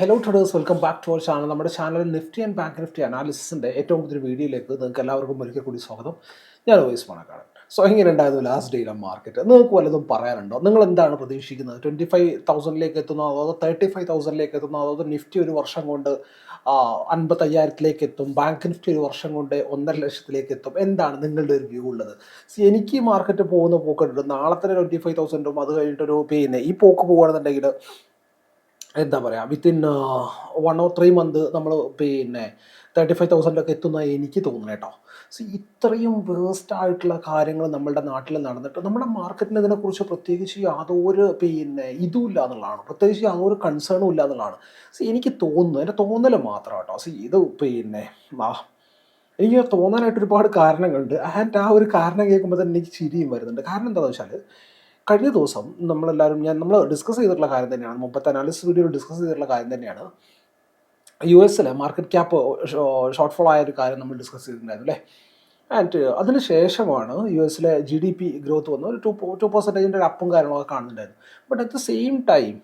Hello traders welcome back to our channel നമ്മുടെ channel Nifty and bank Nifty അനാലിസിന്റെ ഏറ്റവും പുതിയ വീഡിയോയിലേക്ക് നിങ്ങൾക്ക് എല്ലാവർക്കും ഒരിക്കൽ കൂടി സ്വാഗതം. ഞാൻ വോയിസ് മണക്കാണ് സോ എങ്ങനെ ഉണ്ടായിരുന്നു ലാസ്റ്റ് ഡേയിലെ മാർക്കറ്റ് നിങ്ങൾക്ക് വല്ലതും പറയാനുണ്ടോ? നിങ്ങൾ എന്താണ് പ്രതീക്ഷിക്കുന്നത്? ട്വന്റി ഫൈവ് തൗസൻഡിലേക്ക് എത്തുന്നോ? അതോ തേർട്ടി ഫൈവ് തൗസൻഡിലേക്ക് എത്തുന്നോ? അതോ നിഫ്റ്റി ഒരു വർഷം കൊണ്ട് അൻപത്തയ്യായിരത്തിലേക്ക് എത്തും? ബാങ്ക് നിഫ്റ്റി ഒരു വർഷം കൊണ്ട് ഒന്നര ലക്ഷത്തിലേക്ക് എത്തും? എന്താണ് നിങ്ങളുടെ ഒരു വ്യൂ ഉള്ളത്? എനിക്ക് മാർക്കറ്റ് പോകുന്ന പോക്കുണ്ട്. നാളെ തന്നെ ട്വന്റി ഫൈവ് തൗസൻഡും അത് കഴിഞ്ഞിട്ടൊരു പിന്നെ ഈ പോക്ക് പോകുകയാണെന്നുണ്ടെങ്കിൽ എന്താ പറയുക within one or three month നമ്മൾ പിന്നെ തേർട്ടി ഫൈവ് തൗസൻഡൊക്കെ എത്തുന്ന എനിക്ക് തോന്നുന്നു കേട്ടോ. സോ ഇത്രയും വേസ്റ്റ് ആയിട്ടുള്ള കാര്യങ്ങൾ നമ്മളുടെ നാട്ടിൽ നടന്നിട്ട് നമ്മുടെ മാർക്കറ്റിന് ഇതിനെക്കുറിച്ച് പ്രത്യേകിച്ച് യാതൊരു പിന്നെ ഇതും ഇല്ല എന്നുള്ളതാണ്. പ്രത്യേകിച്ച് യാതൊരു കൺസേണും ഇല്ല എന്നുള്ളതാണ്. സോ എനിക്ക് തോന്നുന്നു എന്റെ തോന്നൽ മാത്രം കേട്ടോ. സോ ഇത് പിന്നെ ആ എനിക്ക് തോന്നാനായിട്ട് ഒരുപാട് കാരണങ്ങളുണ്ട്. ആൻഡ് ആ ഒരു കാരണം കേൾക്കുമ്പോൾ തന്നെ എനിക്ക് ചിരിയും വരുന്നുണ്ട്. കാരണം എന്താണെന്ന് വെച്ചാൽ കഴിഞ്ഞ ദിവസം നമ്മളെല്ലാവരും ഞാൻ നമ്മൾ ഡിസ്കസ് ചെയ്തിട്ടുള്ള കാര്യം തന്നെയാണ്. മുമ്പത്തെ അനാലിസിസ് വീഡിയോ ഡിസ്കസ് ചെയ്തിട്ടുള്ള കാര്യം തന്നെയാണ്. യു എസിലെ മാർക്കറ്റ് ക്യാപ്പ് ഷോർട്ട് ഫോൾ ആയ ഒരു കാര്യം നമ്മൾ ഡിസ്കസ് ചെയ്തിട്ടുണ്ടായിരുന്നു അല്ലേ? ആൻഡ് അതിന് ശേഷമാണ് യു എസിലെ ജി ഡി പി ഗ്രോത്ത് വന്ന് ഒരു ടു ടു പെർസെന്റേജിന്റെ ഒരു അപ്പും കാര്യങ്ങളൊക്കെ കാണുന്നുണ്ടായിരുന്നു. But at the same time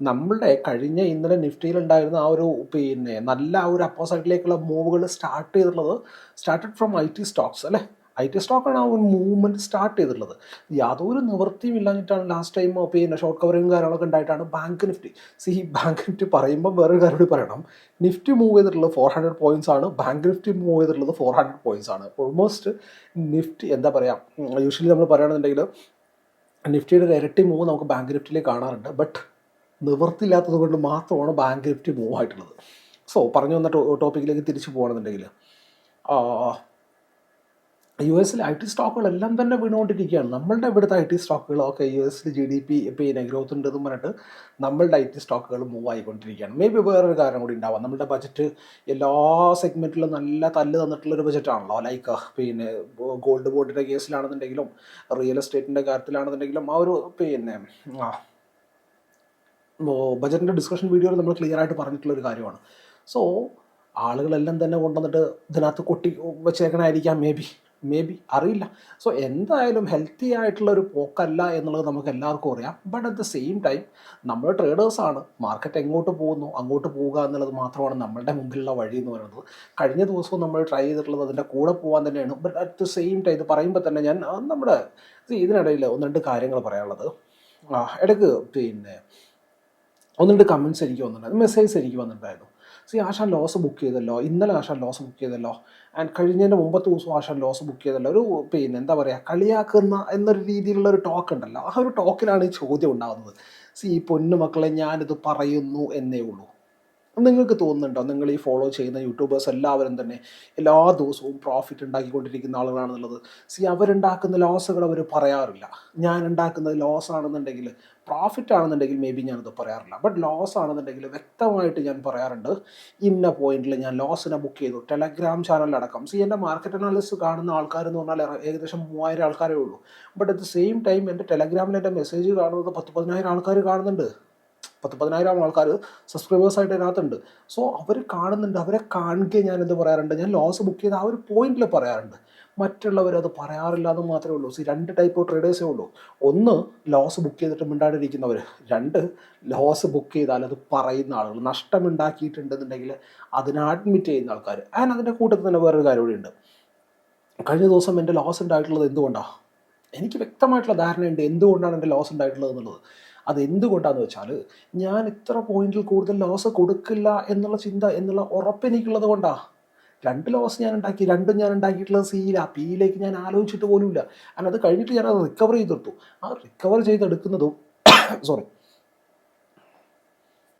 നമ്മളുടെ കഴിഞ്ഞ ഇന്നലെ നിഫ്റ്റിയിലുണ്ടായിരുന്ന ആ ഒരു പിന്നെ നല്ല ഒരു അപ്പോസൈഡിലേക്കുള്ള മൂവുകൾ സ്റ്റാർട്ട് ചെയ്തിട്ടുള്ളത് started from I T stocks അല്ലേ? ഐ ടി സ്റ്റോക്കാണ് ആ ഒരു മൂവ്മെന്റ് സ്റ്റാർട്ട് ചെയ്തിട്ടുള്ളത്. യാതൊരു നിവൃത്തിയും ഇല്ലാഞ്ഞിട്ടാണ് ലാസ്റ്റ് ടൈം പിന്നെ ഷോർട്ട് കവറിങ് കാര്യങ്ങളൊക്കെ ഉണ്ടായിട്ടാണ് bank Nifty see bank Nifty പറയുമ്പോൾ വേറൊരു കാര്യം കൂടി പറയണം. നിഫ്റ്റി മൂവ് ചെയ്തിട്ടുള്ളത് ഫോർ ഹൺഡ്രഡ് പോയിന്റ്സ് ആണ്. ബാങ്ക് നിഫ്റ്റി മൂവ് ചെയ്തിട്ടുള്ളത് ഫോർ ഹൺഡ്രഡ് പോയിന്റ്സ് ആണ്. ഓൾമോസ്റ്റ് നിഫ്റ്റി എന്താ പറയുക യൂഷ്വലി നമ്മൾ പറയുകയാണെന്നുണ്ടെങ്കിൽ നിഫ്റ്റിയുടെ ഒരു ഇരട്ടി മൂവ് നമുക്ക് ബാങ്ക് നിഫ്റ്റിയിലേക്ക് കാണാറുണ്ട്. ബട്ട് നിവൃത്തിയില്ലാത്തത് കൊണ്ട് മാത്രമാണ് ബാങ്ക് നിഫ്റ്റി മൂവ് ആയിട്ടുള്ളത്. സോ പറഞ്ഞു വന്ന ടോപ്പിക്കിലേക്ക് തിരിച്ചു പോകണമെന്നുണ്ടെങ്കിൽ യു എസിലെ ഐ ടി സ്റ്റോക്കുകളെല്ലാം തന്നെ വീണുകൊണ്ടിരിക്കുകയാണ്. നമ്മളുടെ ഇവിടുത്തെ ഐ ടി സ്റ്റോക്കുകളൊക്കെ യു എസിൽ ജി ഡി പി പിന്നെ ഗ്രോത്ത് ഉണ്ടെന്ന് പറഞ്ഞിട്ട് നമ്മളുടെ ഐ ടി സ്റ്റോക്കുകൾ മൂവ് ആയിക്കൊണ്ടിരിക്കുകയാണ്. മേ ബി വേറൊരു കാരണം കൂടി ഉണ്ടാവാം. നമ്മളുടെ ബജറ്റ് എല്ലാ സെഗ്മെന്റിലും നല്ല തല്ല് തന്നിട്ടുള്ളൊരു ബജറ്റാണല്ലോ ലൈക്ക് പിന്നെ ഗോൾഡ് ബോണ്ടിന്റെ കേസിലാണെന്നുണ്ടെങ്കിലും റിയൽ എസ്റ്റേറ്റിന്റെ കാര്യത്തിലാണെന്നുണ്ടെങ്കിലും ആ ഒരു പിന്നെ ബജറ്റിന്റെ ഡിസ്കഷൻ വീഡിയോയിൽ നമ്മൾ ക്ലിയർ ആയിട്ട് പറഞ്ഞിട്ടുള്ള ഒരു കാര്യമാണ്. സോ ആളുകളെല്ലാം തന്നെ കൊണ്ടുവന്നിട്ട് ഇതിനകത്ത് കൊട്ടി വെച്ചേക്കണായിരിക്കാം മേ ബി മേ ബി അറിയില്ല. സോ എന്തായാലും ഹെൽത്തി ആയിട്ടുള്ള ഒരു പോക്കല്ല എന്നുള്ളത് നമുക്ക് എല്ലാവർക്കും അറിയാം. But at the same time നമ്മൾ ട്രേഡേഴ്സാണ് മാർക്കറ്റ് എങ്ങോട്ട് പോകുന്നു അങ്ങോട്ട് പോവുക എന്നുള്ളത് മാത്രമാണ് നമ്മളുടെ മുമ്പിലുള്ള വഴി എന്ന് പറയുന്നത്. കഴിഞ്ഞ ദിവസവും നമ്മൾ ട്രൈ ചെയ്തിട്ടുള്ളത് അതിന്റെ കൂടെ പോകാൻ തന്നെയാണ്. But at the same time ഇത് പറയുമ്പോൾ തന്നെ ഞാൻ നമ്മുടെ ഇതിനിടയിൽ ഒന്ന് രണ്ട് കാര്യങ്ങൾ പറയാനുള്ളത്. ഇടയ്ക്ക് പിന്നെ ഒന്ന് രണ്ട് കമൻസ് എനിക്ക് വന്നിട്ടുണ്ടായിരുന്നു. മെസ്സേജ് എനിക്ക് വന്നിട്ടുണ്ടായിരുന്നു. സി ആശാൻ ലോസ് ബുക്ക് ചെയ്തല്ലോ. ഇന്നലെ ആശാൻ ലോസ് ബുക്ക് ചെയ്തല്ലോ. ആൻഡ് കഴിഞ്ഞതിന്റെ മുമ്പത്തെ ദിവസം ആശാൻ ലോസ് ബുക്ക് ചെയ്തല്ലോ. ഒരു പിന്നെ എന്താ പറയുക കളിയാക്കുന്ന എന്നൊരു രീതിയിലുള്ള ഒരു ടോക്ക് ഉണ്ടല്ലോ. ആ ഒരു ടോക്കിലാണ് ഈ ചോദ്യം ഉണ്ടാകുന്നത്. സി ഈ പൊന്നു മക്കളെ ഞാനിത് പറയുന്നു എന്നേ ഉള്ളൂ. നിങ്ങൾക്ക് തോന്നുന്നുണ്ടോ? നിങ്ങൾ ഈ ഫോളോ ചെയ്യുന്ന യൂട്യൂബേഴ്സ് എല്ലാവരും തന്നെ എല്ലാ ദിവസവും പ്രോഫിറ്റ് ഉണ്ടാക്കിക്കൊണ്ടിരിക്കുന്ന ആളുകളാണെന്നുള്ളത്? സി അവരുണ്ടാക്കുന്ന ലോസുകൾ അവർ പറയാറില്ല. ഞാൻ ഉണ്ടാക്കുന്നത് ലോസ് ആണെന്നുണ്ടെങ്കിൽ പ്രോഫിറ്റ് ആണെന്നുണ്ടെങ്കിൽ മേ ബി ഞാനത് പറയാറില്ല. ബട്ട് ലോസ് ആണെന്നുണ്ടെങ്കിൽ വ്യക്തമായിട്ട് ഞാൻ പറയാറുണ്ട്. ഇന്ന പോയിന്റിൽ ഞാൻ ലോസിനെ ബുക്ക് ചെയ്തു. ടെലഗ്രാം ചാനലടക്കം സി എന്റെ മാർക്കറ്റ് അനാലിസ്റ്റ് കാണുന്ന ആൾക്കാർ എന്ന് പറഞ്ഞാൽ ഏകദേശം മൂവായിരം ആൾക്കാരേ ഉള്ളൂ. But at the same time എന്റെ ടെലഗ്രാമിൽ എന്റെ മെസ്സേജ് കാണുന്നത് പത്ത് പതിനായിരം ആൾക്കാർ കാണുന്നുണ്ട്. പത്ത് പതിനായിരം ആൾക്കാർ സബ്സ്ക്രൈബേഴ്സായിട്ട് അതിനകത്തുണ്ട്. സോ അവർ കാണുന്നുണ്ട്. അവരെ കാണുകയെ ഞാൻ എന്ത് പറയാറുണ്ട്? ഞാൻ ലോസ് ബുക്ക് ചെയ്ത് ആ ഒരു പോയിന്റിൽ പറയാറുണ്ട്. മറ്റുള്ളവർ അത് പറയാറില്ല എന്ന് മാത്രമേ ഉള്ളൂ. സി രണ്ട് ടൈപ്പ് ഓഫ് ട്രേഡേഴ്സേ ഉള്ളൂ. ഒന്ന് ലോസ് ബുക്ക് ചെയ്തിട്ട് മിണ്ടാണ്ടിരിക്കുന്നവർ രണ്ട് ലോസ് ബുക്ക് ചെയ്താൽ അത് പറയുന്ന ആളുകൾ നഷ്ടമുണ്ടാക്കിയിട്ടുണ്ടെന്നുണ്ടെങ്കിൽ അതിനെ അഡ്മിറ്റ് ചെയ്യുന്ന ആൾക്കാർ ആൻഡ് അതിന്റെ കൂട്ടത്തിൽ തന്നെ വേറൊരു കാര്യം കൂടിയുണ്ട്. കഴിഞ്ഞ ദിവസം എന്റെ ലോസ് ഉണ്ടായിട്ടുള്ളത് എന്തുകൊണ്ടാണ് എനിക്ക് വ്യക്തമായിട്ടുള്ള ധാരണയുണ്ട് എന്തുകൊണ്ടാണ് എന്റെ ലോസ് ഉണ്ടായിട്ടുള്ളത് എന്നുള്ളത്. അത് എന്തുകൊണ്ടാന്ന് വെച്ചാൽ ഞാൻ ഇത്ര പോയിന്റിൽ കൂടുതൽ ലോസ് കൊടുക്കില്ല എന്നുള്ള ചിന്ത എന്നുള്ള ഉറപ്പ് എനിക്കുള്ളത് രണ്ട് ലോസ് ഞാൻ ഉണ്ടാക്കി രണ്ടും ഞാൻ ഉണ്ടാക്കിയിട്ടുള്ളത് സിയില പിയിലേക്ക് ഞാൻ ആലോചിച്ചിട്ട് പോലുമില്ല. കാരണം അത് കഴിഞ്ഞിട്ട് ഞാൻ അത് റിക്കവർ ചെയ്തെടുത്തു ആ റിക്കവർ ചെയ്തെടുക്കുന്നതും സോറി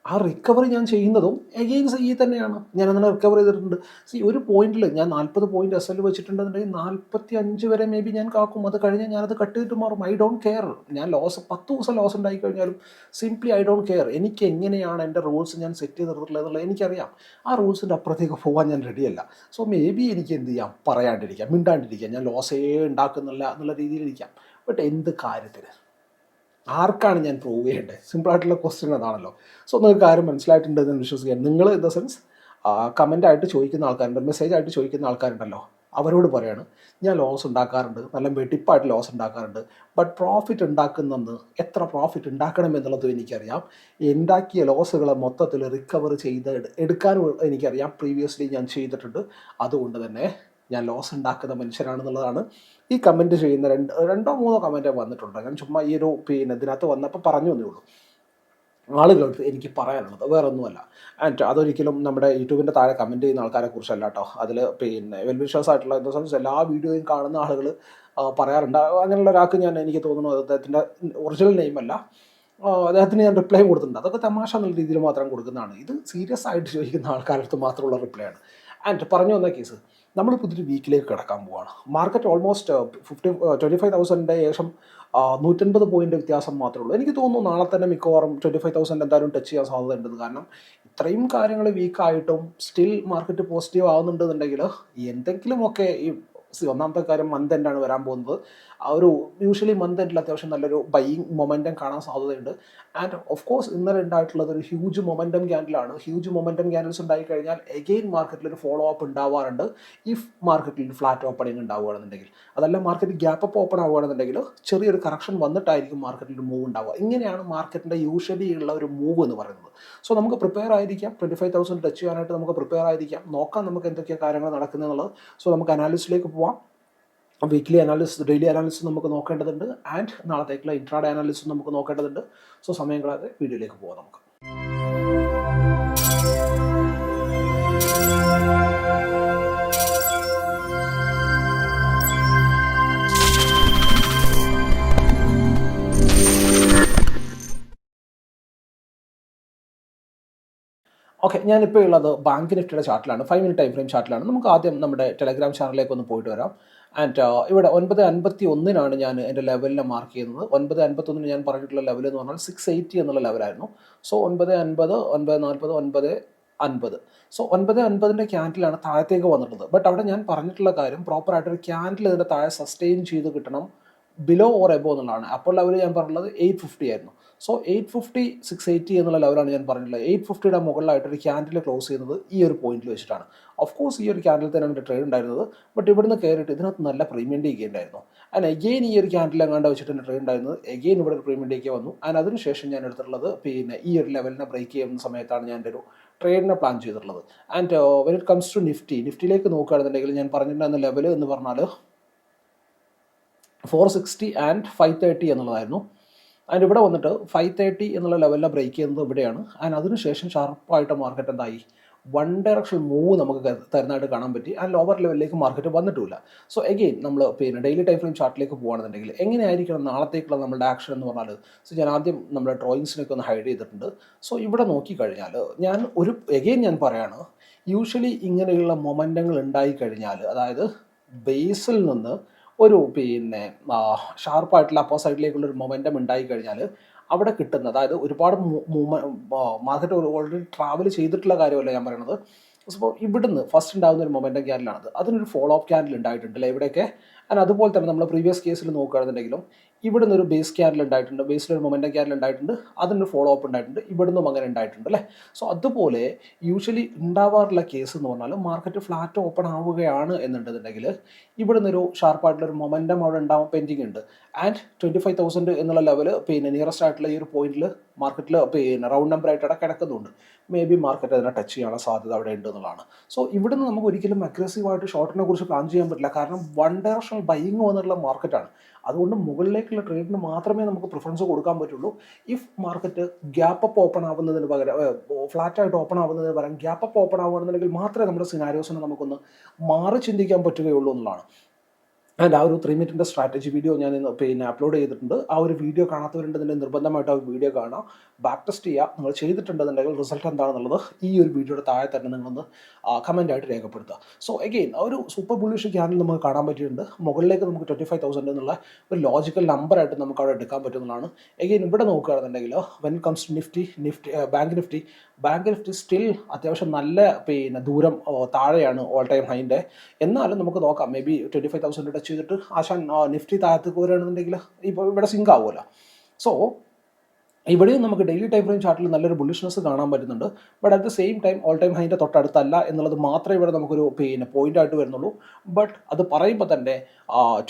ആ റിക്കവറി ഞാൻ ചെയ്യുന്നതും എഗെയിൻ ഈ തന്നെയാണ്. ഞാൻ അങ്ങനെ റിക്കവർ ചെയ്തിട്ടുണ്ട്. സി ഒരു പോയിന്റിൽ ഞാൻ നാൽപ്പത് പോയിന്റ് എസ് എൽ വെച്ചിട്ടുണ്ടെന്നുണ്ടെങ്കിൽ നാൽപ്പത്തി അഞ്ച് വരെ മേ ബി ഞാൻ കാക്കും. അത് കഴിഞ്ഞാൽ ഞാനത് കട്ട് ചെയ്തിട്ട് മാറും. ഐ ഡോണ്ട് കെയർ ഞാൻ ലോസ് പത്ത് ദിവസം ലോസ് ഉണ്ടായി കഴിഞ്ഞാലും സിംപ്ലി ഐ ഡോണ്ട് കെയർ എനിക്ക് എങ്ങനെയാണ് എന്റെ റൂൾസ് ഞാൻ സെറ്റ് ചെയ്തിട്ടുള്ളത് എന്നുള്ളത് എനിക്കറിയാം. ആ റൂൾസിന്റെ അപ്പുറത്തേക്ക് പോകാൻ ഞാൻ റെഡിയല്ല സോ മേ ബി എനിക്ക് എന്ത് ചെയ്യാം? പറയാണ്ടിരിക്കാം. മിണ്ടാണ്ടിരിക്കാം. ഞാൻ ലോസേ ഉണ്ടാക്കുന്നില്ല എന്നുള്ള രീതിയിലിരിക്കാം ബട്ട് എന്ത് കാര്യത്തിന്? ആർക്കാണ് ഞാൻ പ്രൂവ് ചെയ്യേണ്ടത് സിമ്പിളായിട്ടുള്ള ക്വസ്റ്റ്യൻ അതാണല്ലോ. സോ നിങ്ങൾക്ക് ആരും മനസ്സിലായിട്ടുണ്ടെന്ന് വിശ്വസിക്കാം നിങ്ങൾ ഇൻ ദ സെൻസ് കമന്റ് ആയിട്ട് ചോദിക്കുന്ന ആൾക്കാരുണ്ട് മെസ്സേജ് ആയിട്ട് ചോദിക്കുന്ന ആൾക്കാരുണ്ടല്ലോ. അവരോട് പറയാണ് ഞാൻ ലോസ് ഉണ്ടാക്കാറുണ്ട് നല്ല വെട്ടിപ്പായിട്ട് ലോസ് ഉണ്ടാക്കാറുണ്ട് ബട്ട് പ്രോഫിറ്റ് ഉണ്ടാക്കുന്നെന്ന് എത്ര പ്രോഫിറ്റ് ഉണ്ടാക്കണം എന്നുള്ളതും എനിക്കറിയാം. ഉണ്ടാക്കിയ ലോസുകളെ മൊത്തത്തിൽ റിക്കവർ ചെയ്ത് എടു- എടുക്കാനും എനിക്കറിയാം. പ്രീവിയസ്ലി ഞാൻ ചെയ്തിട്ടുണ്ട്. അതുകൊണ്ട് തന്നെ ഞാൻ ലോസ് ഉണ്ടാക്കുന്ന മനുഷ്യരാണെന്നുള്ളതാണ് ഈ കമന്റ് ചെയ്യുന്ന രണ്ട് രണ്ടോ മൂന്നോ കമന്റ് വന്നിട്ടുണ്ട്. ഞാൻ ചുമ്മാ ഈ ഒരു പിന്നെ ഇതിനകത്ത് വന്നപ്പോൾ പറഞ്ഞു എന്നേ ഉള്ളൂ. ആളുകളോട് എനിക്ക് പറയാനുള്ളത് വേറെ ഒന്നുമല്ല ആൻഡ് അതൊരിക്കലും നമ്മുടെ യൂട്യൂബിന്റെ താഴെ കമന്റ് ചെയ്യുന്ന ആൾക്കാരെ കുറിച്ചല്ല കേട്ടോ അതിൽ പിന്നെ വെൽവിഷേഴ്സ് ആയിട്ടുള്ള എന്താ സെൻസ് എല്ലാ വീഡിയോയും കാണുന്ന ആളുകൾ പറയാറുണ്ട്. അങ്ങനെയുള്ള ഒരാൾക്ക് ഞാൻ എനിക്ക് തോന്നുന്നു അദ്ദേഹത്തിന്റെ ഒറിജിനൽ നെയിം അല്ല. അദ്ദേഹത്തിന് ഞാൻ റിപ്ലൈ കൊടുത്തിട്ടുണ്ട്. അതൊക്കെ തമാശ എന്നുള്ള രീതിയിൽ മാത്രം കൊടുക്കുന്നതാണ്. ഇത് സീരിയസ് ആയിട്ട് ചോദിക്കുന്ന ആൾക്കാരടുത്ത് മാത്രമുള്ള റിപ്ലൈ ആണ്. ആൻഡ് പറഞ്ഞു വന്ന കേസ് നമ്മൾ പുതിയൊരു വീക്കിലേക്ക് കിടക്കാൻ പോവാണ്. Market almost fifty twenty five തൗസൻഡിന്റെ ഏകദേശം നൂറ്റൻപത് പോയിന്റ് വ്യത്യാസം മാത്രമേ ഉള്ളൂ. എനിക്ക് തോന്നുന്നു നാളെ തന്നെ മിക്കവാറും ട്വന്റി ഫൈവ് തൗസൻഡ് എന്തായാലും ടച്ച് ചെയ്യാൻ സാധ്യത ഉണ്ടത് കാരണം ഇത്രയും കാര്യങ്ങൾ വീക്കായിട്ടും സ്റ്റിൽ മാർക്കറ്റ് പോസിറ്റീവ് ആവുന്നുണ്ടെന്നുണ്ടെങ്കിൽ എന്തെങ്കിലുമൊക്കെ ഈ see, ഒന്നാമത്തെ കാര്യം മന്ത് എൻഡാണ് വരാൻ പോകുന്നത്. ആ ഒരു യൂഷ്വലി മന്ത് എൻഡിൽ അത്യാവശ്യം നല്ലൊരു ബൈയിങ് മൊമെന്റം കാണാൻ സാധ്യതയുണ്ട്. ആൻഡ് ഓഫ് കോഴ്സ് ഇന്നലെ ഉണ്ടായിട്ടുള്ളത് ഒരു ഹ്യൂജ് മൊമെന്റം ക്യാൻഡിലാണ് ഹ്യൂജ് മൊമെന്റം ക്യാൻഡിൽസ് ഉണ്ടായി കഴിഞ്ഞാൽ എഗെയിൻ മാർക്കറ്റിൽ ഒരു ഫോളോ അപ്പ് ഉണ്ടാവാറുണ്ട് ഇഫ് മാർക്കറ്റിൽ ഫ്ലാറ്റ് ഓപ്പണിംഗ് ഉണ്ടാവുകയാണെന്നുണ്ടെങ്കിൽ. അതല്ല മാർക്കറ്റ് ഗ്യാപ്പ് അപ്പ് ഓപ്പൺ ആവുകയാണെന്നുണ്ടെങ്കിൽ ചെറിയൊരു കറക്ഷൻ വന്നിട്ടായിരിക്കും മാർക്കറ്റിൽ മൂവ് ഉണ്ടാവുക. ഇങ്ങനെയാണ് മാർക്കറ്റിന്റെ യൂഷ്വലി ഉള്ള ഒരു മൂവ് എന്ന് പറയുന്നത്. സോ നമുക്ക് പ്രിപ്പയർ ആയിരിക്കാം. ട്വന്റി ഫൈവ് തൗസൻഡ് ടച്ച് ചെയ്യാനായിട്ട് നമുക്ക് പ്രിപ്പയർ ആയിരിക്കാം. നോക്കാം നമുക്ക് എന്തൊക്കെയാണ് കാര്യങ്ങൾ നടക്കുന്നതെന്നുള്ളത് സോ നമുക്ക് അനാലിസിലേക്ക് പോവാം. വീക്ക്ലി അനാലിസിസ് ഡെയിലി അനാലിസിസ് നമുക്ക് നോക്കേണ്ടതുണ്ട്. ആൻഡ് നാളത്തേക്കുള്ള ഇൻട്രാഡേ അനാലിസിസ് നമുക്ക് നോക്കേണ്ടതുണ്ട്. സോ സമയം കളയാതെ വീഡിയോയിലേക്ക് പോവാം നമുക്ക്. ഓക്കെ ഞാനിപ്പോൾ ഉള്ളത് ബാങ്ക് നിഫ്റ്റിയുടെ ചാർട്ടിലാണ് ഫൈവ് മിനിറ്റ് ടൈം ഫ്രെയിം ചാർട്ടിലാണ് നമുക്ക് ആദ്യം നമ്മുടെ ടെലഗ്രാം ചാനലിലേക്ക് ഒന്ന് പോയിട്ട് വരാം. ആൻഡ് ഇവിടെ ഒൻപത് അൻപത്തി ഒന്നിനാണ് ഞാൻ എന്റെ ലെവലിനെ മാർക്ക് ചെയ്യുന്നത്. ഒൻപത് അൻപത്തൊന്നിന് ഞാൻ പറഞ്ഞിട്ടുള്ള ലെവൽ എന്ന് പറഞ്ഞാൽ സിക്സ് എയ്റ്റി എന്നുള്ള ലെവലായിരുന്നു സോ ഒൻപത് അൻപത് ഒൻപത് നാൽപ്പത് ഒൻപത് അൻപത്. സോ ഒൻപത് അൻപതിന്റെ ക്യാൻഡിലാണ് താഴത്തേക്ക് വന്നിട്ടുള്ളത്. ബട്ട് അവിടെ ഞാൻ പറഞ്ഞിട്ടുള്ള കാര്യം പ്രോപ്പറായിട്ടൊരു ക്യാൻഡിൽ ഇതിന്റെ താഴെ സസ്റ്റെയിൻ ചെയ്ത് കിട്ടണം ബിലോ ഓർ എബോ എന്നുള്ളതാണ്. അപ്പോൾ ലെവൽ ഞാൻ പറഞ്ഞുള്ളത് എയ്റ്റ് ഫിഫ്റ്റി ആയിരുന്നു. So eight fifty six eighty എന്നുള്ള ലെവലാണ് ഞാൻ പറഞ്ഞിട്ടുള്ളത്. എയ്റ്റ് ഫിഫ്റ്റിയുടെ മുകളിലായിട്ട് ഒരു ക്യാൻഡിൽ ക്ലോസ് ചെയ്യുന്നത് ഈ ഒരു പോയിന്റിൽ വെച്ചിട്ടാണ്. ഓഫ് കോഴ്സ് ഈ ഒരു ക്യാൻഡിൽ തന്നെയാണ് എന്റെ ട്രേഡ് ഉണ്ടായിരുന്നത്. ബട്ട് ഇവിടുന്ന് കയറിയിട്ട് ഇതിനകത്ത് നല്ല പ്രീമിയം ഡേക്ക് ഉണ്ടായിരുന്നു ആൻഡ് എഗെയിൻ ഈ ഒരു ക്യാൻഡിൽ എങ്ങാണ്ട് വെച്ചിട്ട് എന്റെ ട്രേഡ് ഉണ്ടായിരുന്നത്. എഗെയിൻ ഇവിടെ ഒരു പ്രീമിയം ഡേക്ക് വന്നു. ആൻഡ് അതിനുശേഷം ഞാൻ എടുത്തിട്ടുള്ളത് പിന്നെ ഈ ഒരു ലെവലിനെ ബ്രേക്ക് ചെയ്യുന്ന സമയത്താണ് ഞാൻ എന്റെ ഒരു ട്രേഡിനെ പ്ലാൻ ചെയ്തിട്ടുള്ളത്. And when it comes to Nifty നിഫ്റ്റിയിലേക്ക് നോക്കുകയാണെന്നുണ്ടെങ്കിൽ ഞാൻ പറഞ്ഞിട്ടുണ്ടായിരുന്ന ലെവൽ എന്ന് പറഞ്ഞാൽ four sixty and five thirty എന്നുള്ളതായിരുന്നു. അതിന് ഇവിടെ വന്നിട്ട് ഫൈവ് തേർട്ടി എന്നുള്ള ലെവലിൽ ബ്രേക്ക് ചെയ്യുന്നത് ഇവിടെയാണ്. ആൻഡ് അതിനുശേഷം ഷാർപ്പായിട്ട് മാർക്കറ്റ് എന്തായി? വൺ ഡയറക്ഷൻ മൂവ് നമുക്ക് തരുന്നതായിട്ട് കാണാൻ പറ്റി. ആ ലോവർ ലെവലിലേക്ക് മാർക്കറ്റ് വന്നിട്ടില്ല സോ എഗെയിൻ നമ്മൾ പിന്നെ ഡെയിലി ടൈം ഫ്രെയിം ചാർട്ടിലേക്ക് പോകുകയാണെന്നുണ്ടെങ്കിൽ എങ്ങനെയായിരിക്കണം നാളത്തേക്കുള്ള നമ്മുടെ ആക്ഷൻ എന്ന് പറഞ്ഞാൽ സോ ഞാൻ ആദ്യം നമ്മുടെ ഡ്രോയിങ്സിനൊക്കെ ഒന്ന് ഹൈഡ് ചെയ്തിട്ടുണ്ട്. സോ ഇവിടെ നോക്കിക്കഴിഞ്ഞാൽ ഞാൻ ഒരു എഗെയിൻ ഞാൻ പറയാണ് യൂഷ്വലി ഇങ്ങനെയുള്ള മൊമെന്റങ്ങൾ ഉണ്ടായി കഴിഞ്ഞാൽ അതായത് ബേസിൽ നിന്ന് ഒരു പിന്നെ ഷാർപ്പായിട്ടുള്ള അപ്പോ സൈഡിലേക്കുള്ള ഒരു മൊമെന്റം ഉണ്ടായി കഴിഞ്ഞാൽ അവിടെ കിട്ടുന്ന അതായത് ഒരുപാട് മാർക്കറ്റ് ഓൾറെഡി ട്രാവൽ ചെയ്തിട്ടുള്ള കാര്യമല്ല ഞാൻ പറയണത്. അപ്പോൾ ഇവിടുന്ന് ഫസ്റ്റ് ഉണ്ടാകുന്ന ഒരു മൊമെന്റം ക്യാൻഡിലാണത്. അതിനൊരു ഫോളോ അപ്പ് ക്യാൻഡിൽ ഉണ്ടായിട്ടുണ്ട് അല്ലേ ഇവിടെയൊക്കെ? ആൻഡ് അതുപോലെ തന്നെ നമ്മൾ പ്രീവിയസ് കേസിൽ നോക്കുകയാണെന്നുണ്ടെങ്കിലും ഇവിടുന്ന് ഒരു ബേസ് ക്യാരൽ ഉണ്ടായിട്ടുണ്ട് ബേസിൽ ഒരു മൊമെന്റം ക്യാരൽ ഉണ്ടായിട്ടുണ്ട് അതിന് ഫോളോ അപ്പ് ഉണ്ടായിട്ടുണ്ട് ഇവിടുന്നും അങ്ങനെ ഉണ്ടായിട്ടുണ്ട് അല്ലേ? സോ അതുപോലെ യൂഷ്വലി ഉണ്ടാവാറുള്ള കേസ് എന്ന് പറഞ്ഞാൽ മാർക്കറ്റ് ഫ്ലാറ്റ് ഓപ്പൺ ആവുകയാണ് എന്നുണ്ടെന്നുണ്ടെങ്കിൽ ഇവിടുന്ന് ഒരു ഷാർപ്പായിട്ടുള്ള ഒരു മൊമെന്റം അവിടെ ഉണ്ടാവാൻ പെൻഡിങ് ഉണ്ട്. ആൻഡ് ട്വന്റി ഫൈവ് തൗസൻഡ് എന്നുള്ള ലെവൽ പിന്നെ നിയറസ്റ്റ് ആയിട്ടുള്ള ഈ ഒരു പോയിന്റിൽ മാർക്കറ്റിൽ പിന്നെ റൗണ്ട് നമ്പർ ആയിട്ട് അവിടെ കിടക്കുന്നുണ്ട്. മേ ബി മാർക്കറ്റ് അതിനെ ടച്ച് ചെയ്യാനുള്ള സാധ്യത അവിടെ ഉണ്ട് എന്നുള്ളതാണ്. സോ ഇവിടുന്ന് നമുക്ക് ഒരിക്കലും അഗ്രസീവായിട്ട് ഷോർട്ടിനെ കുറിച്ച് പ്ലാൻ ചെയ്യാൻ പറ്റില്ല. കാരണം വൺ ഡയറക്ഷണൽ ബൈയിങ് വന്നിട്ടുള്ള മാർക്കറ്റാണ് അതുകൊണ്ട് മുകളിലേക്കുള്ള ട്രേഡിന് മാത്രമേ നമുക്ക് പ്രിഫറൻസ് കൊടുക്കാൻ പറ്റുള്ളൂ. If market gap up open ആവുന്നതിന് പകരം ഫ്ലാറ്റായിട്ട് ഓപ്പൺ ആവുന്നതിന് പകരം ഗ്യാപ്പ് അപ്പ് ഓപ്പൺ ആവുകയാണെന്നുണ്ടെങ്കിൽ മാത്രമേ നമ്മുടെ സിനാരിയോസിനെ നമുക്കൊന്ന് മാറി ചിന്തിക്കാൻ പറ്റുകയുള്ളൂ എന്നുള്ളതാണ്. ആൻഡ് ആ ഒരു ത്രീ മിനിറ്റിന്റെ സ്ട്രാറ്റജി വീഡിയോ ഞാൻ ഇന്ന് പിന്നെ അപ്ലോഡ് ചെയ്തിട്ടുണ്ട്. ആ ഒരു വീഡിയോ കാണാത്തവരുണ്ടെന്നുണ്ടെങ്കിൽ നിർബന്ധമായിട്ട് ആ ഒരു വീഡിയോ കാണാം. ബാക്ക് ടെസ്റ്റ് ചെയ്യുക നിങ്ങൾ ചെയ്തിട്ടുണ്ടെന്നുണ്ടെങ്കിൽ റിസൾട്ട് എന്താണെന്നുള്ളത് ഈ ഒരു വീഡിയോയുടെ താഴെ തന്നെ നിങ്ങളൊന്ന് കമന്റ് ആയിട്ട് രേഖപ്പെടുത്തുക. സോ എഗെയിൻ ആ ഒരു സൂപ്പർ ബുള്ളിഷ് ക്യാനിൽ നമുക്ക് കാണാൻ പറ്റിയിട്ടുണ്ട്. മുകളിലേക്ക് നമുക്ക് ട്വന്റി ഫൈവ് തൗസൻഡ് എന്നുള്ള ഒരു ലോജിക്കൽ നമ്പറായിട്ട് നമുക്ക് അവിടെ എടുക്കാൻ പറ്റുന്നതാണ്. എഗെയിൻ ഇവിടെ നോക്കുകയാണെന്നുണ്ടെങ്കിൽ when comes Nifty Nifty bank Nifty bank Nifty still അത്യാവശ്യം നല്ല പിന്നെ ദൂരം താഴെയാണ് ഓൾ ടൈം ഹൈന്റെ എന്നാലും നമുക്ക് നോക്കാം. Maybe twenty five thousand touch ചെയ്തിട്ട് ആശാൻ നിഫ്റ്റി താഴത്തേക്ക് വരികയാണെന്നുണ്ടെങ്കിൽ ഇപ്പോൾ ഇവിടെ സിങ്ക് ആവുമല്ലോ. സോ ഇവിടെയും നമുക്ക് ഡെയിലി ടൈം ഫ്രെയിം ചാർട്ടിൽ നല്ലൊരു ബുള്ളിഷ്നെസ് കാണാൻ പറ്റുന്നുണ്ട്. But at the same time all time ഹൈന്റെ തൊട്ടടുത്തല്ല എന്നുള്ളത് മാത്രമേ ഇവിടെ നമുക്കൊരു പിന്നെ പോയിന്റ് ആയിട്ട് വരുന്നുള്ളൂ. ബട്ട് അത് പറയുമ്പോൾ തന്നെ